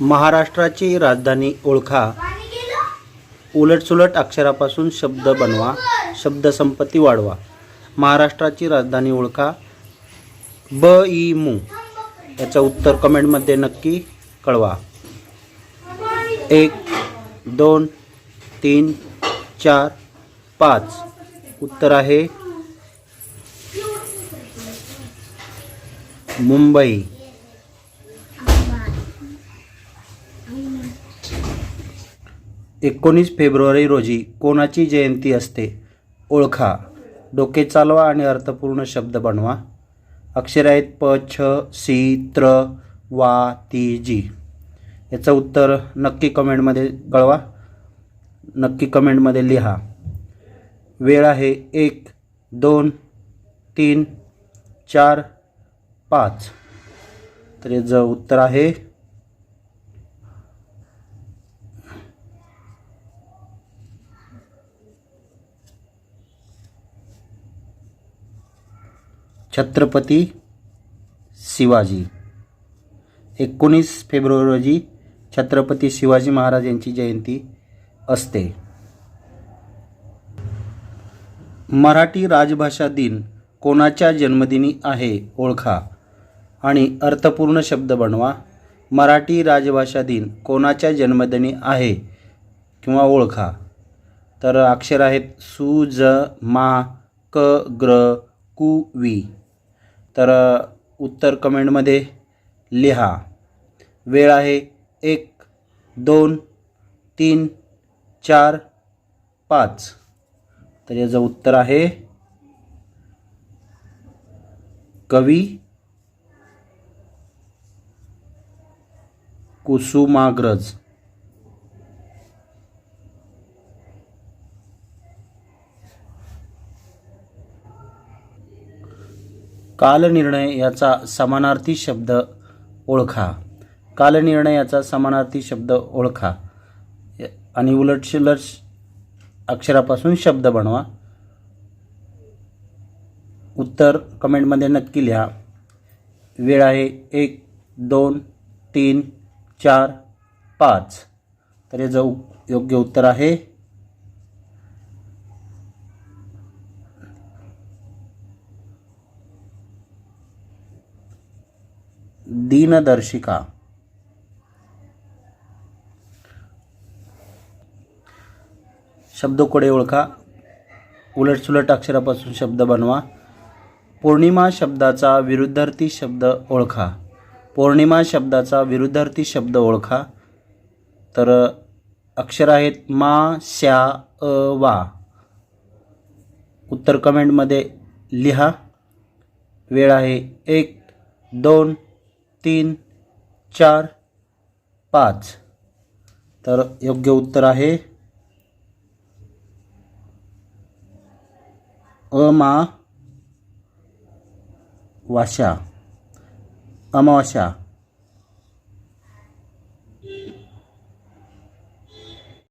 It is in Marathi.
महाराष्ट्राची राजधानी ओळखा. उलटसुलट अक्षरापासून शब्द बनवा शब्दसंपत्ती वाढवा. महाराष्ट्राची राजधानी ओळखा. ब ई मू. याचं उत्तर कमेंटमध्ये नक्की कळवा. एक दोन तीन चार पाच. उत्तर आहे मुंबई. एकोणीस फेब्रुवारी रोजी कोणाची जयंती असते? ओळखा. डोके चालवा आणि अर्थपूर्ण शब्द बनवा. अक्षर आहेत प छ सी त्र वा ती जी. याचं उत्तर नक्की कमेंटमध्ये कळवा. नक्की कमेंटमध्ये लिहा. वेळ आहे एक दोन तीन चार पाच. तर याचं उत्तर आहे छत्रपती शिवाजी. एकोणीस फेब्रुवारी रोजी छत्रपती शिवाजी महाराज यांची जयंती असते. मराठी राजभाषा दिन कोणाच्या जन्मदिनी आहे ओळखा. आणि अर्थपूर्ण शब्द बनवा. मराठी राजभाषा दिन कोणाच्या जन्मदिनी आहे किंवा ओळखा. तर अक्षर आहेत सु ज मा क ग्र कु वी. तर उत्तर कमेंटमध्ये लिहा. वेळ आहे एक दोन तीन चार पाच. तर याचं उत्तर आहे कवी कुसुमाग्रज. कालनिर्णय याचा समानार्थी शब्द ओळखा. कालनिर्णय याचा समानार्थी शब्द ओळखा. आणि उलटशिलट अक्षरापासून शब्द बनवा. उत्तर कमेंटमध्ये नक्की लिहा. वेळ आहे एक दोन तीन चार पाच. तर याचं योग्य उत्तर आहे दिनदर्शिका। शब्दकोडे ओळखा. उलटसुलट अक्षरापासून शब्द बनवा. पौर्णिमा शब्दाचा विरुद्धार्थी शब्द ओळखा. पौर्णिमा शब्दाचा विरुद्धार्थी शब्द ओळखा. तर अक्षर आहेत मा श्या अ वा. उत्तर कमेंटमध्ये लिहा. वेळ आहे एक दोन तीन चार पाच. तर योग्य उत्तर आहे अमा वाशा अमावाशा